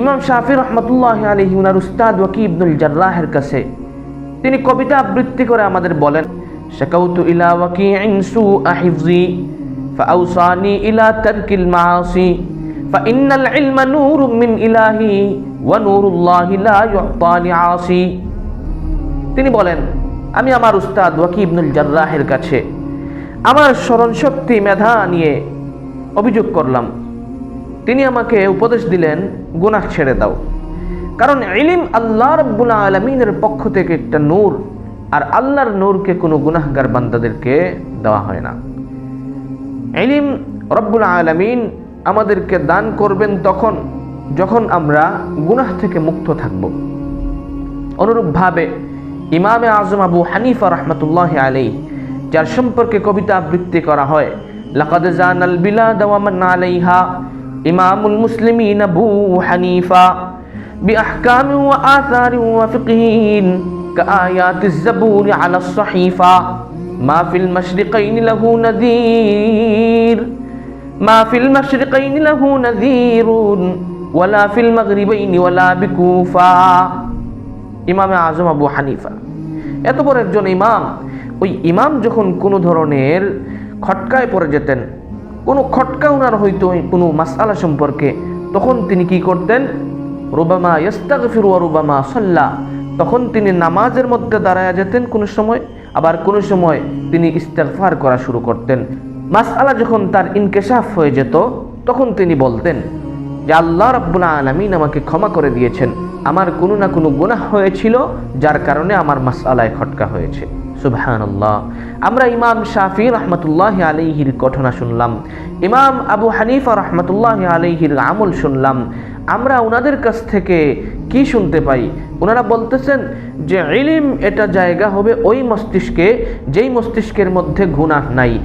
ইমাম শাফি রহমতুল্লাহ আলহি উনার উস্তাদ ওয়াকি ইবনুল জার্রাহের কাছে তিনি কবিতা আবৃত্তি করে আমাদের বলেন শাকাউতু ইলা ওয়াকিইন সুআ হিফজি ফাআউসানি ইলা তারকিল মাআসি فإن العلم نور من إلهي ونور الله لا يعطى لعاصي তিনি বলেন আমি আমার উস্তাদ ওয়াকি ইবনুল জার্রাহের কাছে আমার স্মরণ শক্তি মেধা নিয়ে অভিযোগ করলাম তিনি আমাকে উপদেশ দিলেন, গুনাহ ছেড়ে দাও। কারণ ইলিম আল্লাহ রব্বুল আলমিনের পক্ষ থেকে একটা নূর, আর আল্লাহর নূরকে কোনো গুনাহগার বান্দাদেরকে দেওয়া হয় না। ইলিম রব্বুল আলমিন আমাদেরকে দান করবেন তখন, যখন আমরা গুনাহ থেকে মুক্ত থাকব। অনুরূপভাবে ইমামে আজম আবু হানিফা রহমতুল্লাহ আলী যার সম্পর্কে কবিতা আবৃত্তি করা হয়, লাকাদ জানাল বিলাদ ওয়া মান আলাইহা ইমামুল মুসলিমিন আবু হানিফা بأحكام وآثار وفقه كآيات الزبور على الصحيفة ما في المشرقين له نذير ما في المشرقين له نذير ولا في المغربين ولا بكوفا ইমামে আজম আবু হানিফা এত বড় একজন ইমাম ওই ইমাম যখন কোনো ধরনের খটকায় পড়ে যেতেন কোনো খটকা ওনার হইতো কোনো মাসালা সম্পর্কে। তখন তিনি কি করতেন? রুবামা ইস্তাগফির ওয়া রুবামা সাল্লা। তখন তিনি নামাজের মধ্যে দাঁড়ায় যেতেন কোনো সময়, আবার কোনো সময় তিনি ইস্তেগফার করা শুরু করতেন। মাসআলা যখন তার ইনকেশাফ হয়ে যেত, তখন তিনি বলতেন, যে আল্লাহ রাব্বুল আলামিন আমাকে ক্ষমা করে দিয়েছেন। আমার কোনো না কোনো গুনাহ হয়েছিল, যার কারণে আমার মাসআলায় খটকা হয়েছে। সুবহানাল্লাহ। আমরা ইমাম শাফি রহমতুল্লাহ আলহির ঘটনা শুনলাম। ইমাম আবু হানিফা রহমতুল্লাহ আলহির আমল শুনলাম। আমরা ওনাদের কাছ থেকে কি শুনতে পাই? ওনারা বলতেছেন যে, ইলিম এটা জায়গা হবে ওই মস্তিষ্কে যেই মস্তিষ্কের মধ্যে গুনাহ নাই।